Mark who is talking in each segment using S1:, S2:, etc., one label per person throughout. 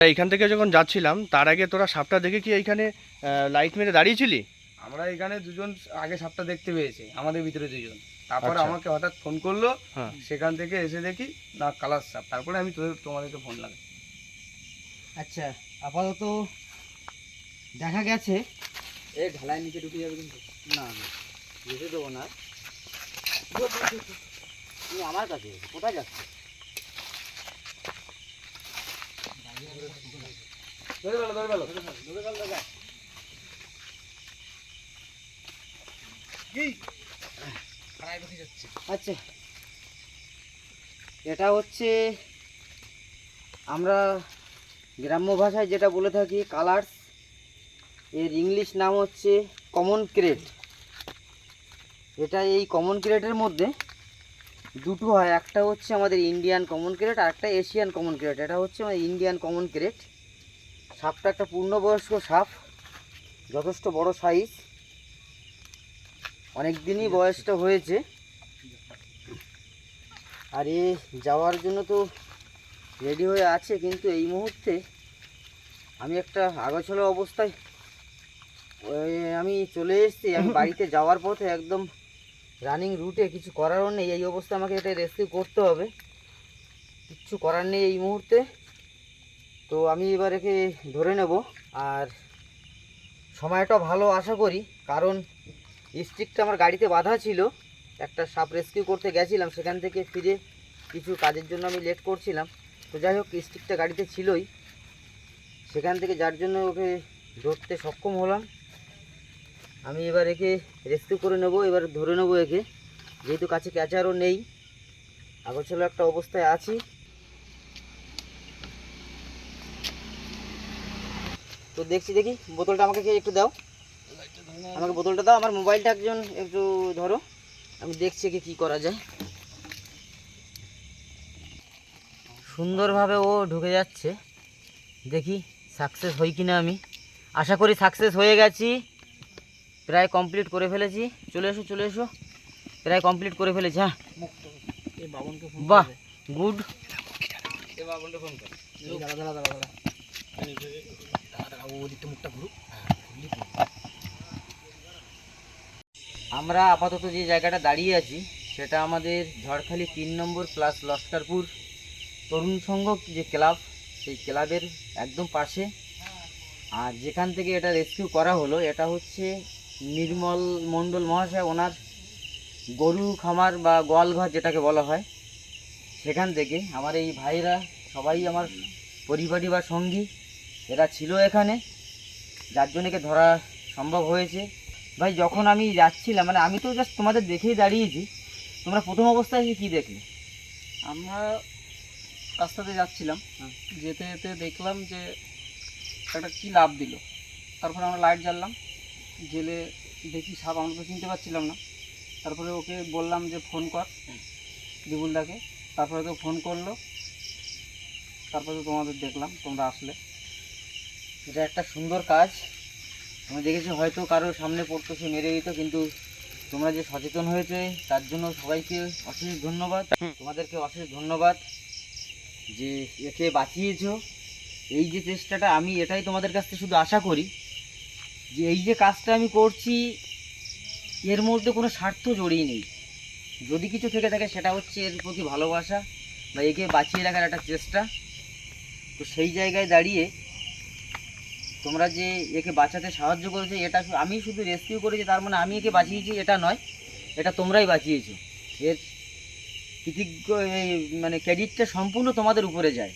S1: এইখান থেকে যখন যাচ্ছিলাম তার আগে তোরা সাপটা দেখে কি এইখানে লাইট মেরে দাঁড়িয়েছিলি?
S2: আমরা এখানে দুজন আগে সাপটা দেখতে পেয়েছি আমাদের ভিতরে দুজন। তারপরে
S1: আচ্ছা।
S2: আমাকে হঠাৎ ফোন করল
S1: হ্যাঁ।
S2: সেখান থেকে এসে দেখি না কালার সাপ। তারপরে আমি তোদের তোমাদেরকে ফোন লাগাই।
S3: আচ্ছা আপাতত দেখা গেছে। এই ঢালাই নিচে ঢুকে যাবে কিন্তু। না না যেতে দেবো না। আমার কাছে কোথায় যাচ্ছে
S2: ধরে ধরে
S3: আচ্ছা। এটা হচ্ছে আমরা গ্রাম্য ভাষায় যেটা বলে থাকি কালার্স। এর ইংলিশ নাম হচ্ছে কমন ক্রেট। এটা এই কমন ক্রেটের মধ্যে দুটো হয়। একটা হচ্ছে আমাদের ইন্ডিয়ান কমন ক্রেট আর একটা এশিয়ান কমন ক্রেট। এটা হচ্ছে আমাদের ইন্ডিয়ান কমন ক্রেট। সাপটা একটা পূর্ণবয়স্ক সাপ যথেষ্ট বড় সাইজ অনেক দিনই বয়সটা হয়েছে। আর এ যাওয়ার জন্য তো রেডি হয়ে আছে কিন্তু এই মুহূর্তে আমি একটা আগোছালো অবস্থায় আমি চলে এসেছি আমি বাড়িতে যাওয়ার পথে একদম রানিং রুটে কিছু করারও নেই এই অবস্থায় আমাকে এটা রেস্কিউ করতে হবে। কিচ্ছু করার নেই এই মুহূর্তে। তো আমি এবার একে ধরে নেব আর সময়টা ভালো আশা করি, কারণ স্টিকটা আমার গাড়িতে বাঁধা ছিল। একটা সাপ রেস্কিউ করতে গেছিলাম, সেখান থেকে ফিরে কিছু কাজের জন্য আমি লেট করছিলাম। তো যাই হোক স্টিকটা গাড়িতে ছিলই। সেখান থেকে যার জন্য ওকে ধরতে সক্ষম হলাম। আমি এবার একে রেস্কিউ করে নেব, এবার ধরে নেব একে। যেহেতু কাছে ক্যাচারও নেই আগোছালো একটা অবস্থায় আছি। তো দেখছি দেখি বোতলটা আমাকে কে একটু দাও। আমাকে বোতলটা দাও আমার মোবাইলটা একজন একটু ধরো। আমি দেখছি কি কী করা যায়। সুন্দরভাবে ও ঢুকে যাচ্ছে। দেখি সাকসেস হই কিনা আমি। আশা করি সাকসেস হয়ে গেছি। প্রায় কমপ্লিট করে ফেলেছি। চলে এসো চলে এসো। প্রায় কমপ্লিট করে ফেলেছি হ্যাঁ। বাহ গুড আমরা আপাতত যে জায়গাটা দাঁড়িয়ে আছি, সেটা আমাদের ঝড়খালি তিন নম্বর প্লাস লস্কারপুর তরুণ সংঘ যে ক্লাব, সেই ক্লাবের একদম পাশে। আর যেখান থেকে এটা রেস্কিউ করা হলো, এটা হচ্ছে নির্মল মণ্ডল মহাশয়, ওনার গরু খামার বা গোয়ালঘর যেটাকে বলা হয়, সেখান থেকে। আমার এই ভাইরা সবাই আমার পরিবারই বা সঙ্গী। এরা ছিল এখানে। যার জন্য একে ধরা সম্ভব হয়েছে। ভাই যখন আমি যাচ্ছিলাম মানে আমি তো জাস্ট তোমাদের দেখেই দাঁড়িয়েছি। তোমরা প্রথম অবস্থায় কি দেখলে?
S4: আমরা রাস্তাতে যাচ্ছিলাম। যেতে যেতে দেখলাম যে একটা কি লাভ দিল। তারপরে আমরা লাইট জ্বাললাম। জেলে দেখি সাপ আমরা তো চিনতে পারছিলাম না। তারপরে ওকে বললাম যে ফোন কর বিপুলদাকে। তারপরে তো ফোন করল। তারপরে তো তোমাদের দেখলাম তোমরা আসলে।
S3: এটা একটা সুন্দর কাজ। আমি দেখেছি হয়তো কারও সামনে পড়তো সে মেরে দিত কিন্তু তোমরা যে সচেতন হয়েছে তার জন্য সবাইকে অশেষ ধন্যবাদ। তোমাদেরকে অশেষ ধন্যবাদ যে একে বাঁচিয়েছো। এই যে চেষ্টাটা আমি এটাই তোমাদের কাছ থেকে শুধু আশা করি যে এই যে কাজটা আমি করছি এর মধ্যে কোনো স্বার্থ জড়িয়ে নেই। যদি কিছু থেকে থাকে সেটা হচ্ছে এর প্রতি ভালোবাসা বা একে বাঁচিয়ে রাখার একটা চেষ্টা। তো সেই জায়গায় দাঁড়িয়ে তোমরা যে একে বাঁচাতে সাহায্য করেছ, এটা আমি শুধু রেস্কিউ করেছি, তার মানে আমি একে বাঁচিয়েছি, এটা নয়, এটা তোমরাই বাঁচিয়েছো। এর কৃতিজ্ঞ, এই মানে ক্রেডিটটা সম্পূর্ণ তোমাদের উপরে যায়।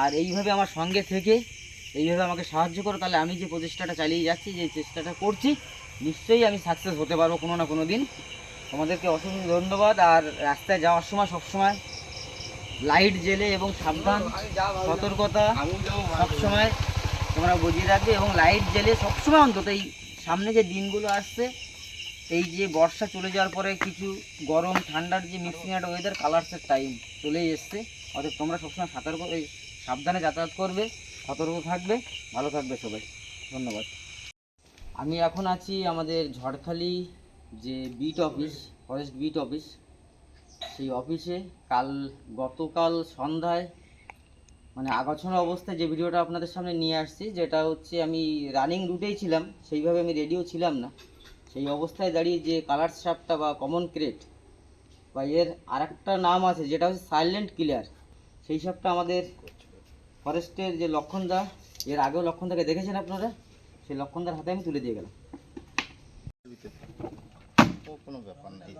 S3: আর এইভাবে আমার সঙ্গে থেকে, এইভাবে আমাকে সাহায্য করো, তাহলে আমি যে প্রচেষ্টাটা চালিয়ে যাচ্ছি, যে চেষ্টাটা করছি, নিশ্চয়ই আমি সাকসেস হতে পারব কোনো না কোনো দিন। তোমাদেরকে অসংখ্য ধন্যবাদ, আর রাস্তায় যাওয়ার সময়, সবসময় লাইট জেলে এবং সাবধান, সতর্কতা, সবসময় তোমরা বুঝিয়ে রাখবে এবং লাইট জ্বেলে সবসময় অন্তত এই সামনে যে দিনগুলো আসছে, এই যে বর্ষা চলে যাওয়ার পরে কিছু গরম, ঠান্ডার যে মিক্সিং একটা ওয়েদার কালার্সের টাইম চলেই এসছে। অতএব তোমরা সবসময় সতর্ক, এই সাবধানে যাতায়াত করবে, সতর্ক থাকবে, ভালো থাকবে সবাই। ধন্যবাদ। আমি এখন আছি আমাদের ঝড়খালি যে beat office forest beat office সেই অফিসে কাল গতকাল সন্ধ্যায় মানে আগাছানো অবস্থায় যে ভিডিওটা আপনাদের সামনে নিয়ে আসছি, যেটা হচ্ছে আমি রানিং রুটেই ছিলাম, সেইভাবে আমি রেডিও ছিলাম না। সেই অবস্থায় দাঁড়িয়ে যে কালার স্টাফটা বা কমন ক্রেট বা এর আরেকটা নাম আছে, যেটা হচ্ছে সাইলেন্ট কিলার সেই সবটা আমাদের ফরেস্টের যে লক্ষণদা এর আগেও লক্ষণদাকে দেখেছেন আপনারা? সেই লক্ষণদার হাতে আমি তুলে দিয়ে গেলাম।
S5: কোনো ব্যাপার নেই।